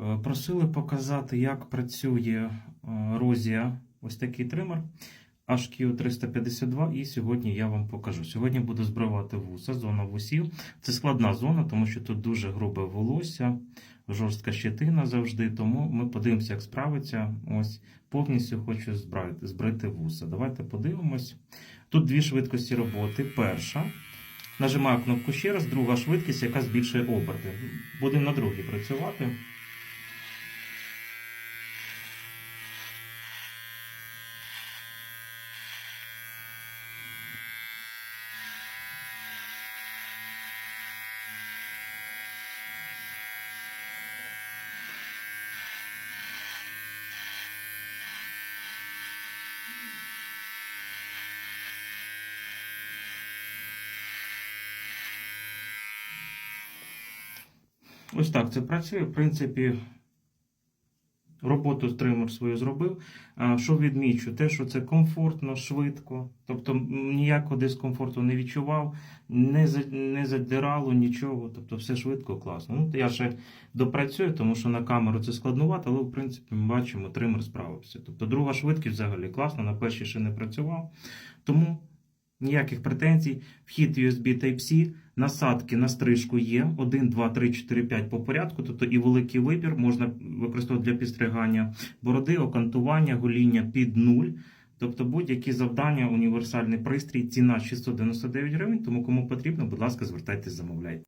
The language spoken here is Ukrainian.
Е, Просили показати, як працює е, Розія, ось такий тример HQ 352, і сьогодні я вам покажу. Сьогодні буду збривати вуса, зона вусів. Це складна зона, тому що тут дуже грубе волосся, жорстка щетина завжди. Тому ми подивимося, як справиться. Ось повністю хочу збрити, збрити вуса. Давайте подивимось. Тут дві швидкості роботи. Перша. Нажимаю кнопку ще раз, друга швидкість, яка збільшує оберти. Будемо на другій працювати. Ось так це працює. В принципі, роботу стример свою зробив. А, Що відмічу? Те, що це комфортно, швидко. Тобто ніякого дискомфорту не відчував, не задирало нічого. Тобто все швидко, класно. Ну, я ще допрацюю, тому що на камеру це складнувато, але в принципі ми бачимо, тример справився. Тобто друга швидкість взагалі класна, на першій ще не працював. Тому ніяких претензій. Вхід USB Type-C, насадки на стрижку є. 1, 2, 3, 4, 5 по порядку. Тобто і великий вибір можна використовувати для підстригання бороди, окантування, гоління під нуль. Тобто будь-які завдання, універсальний пристрій, ціна 699 гривень. Тому кому потрібно, будь ласка, звертайтесь, замовляйте.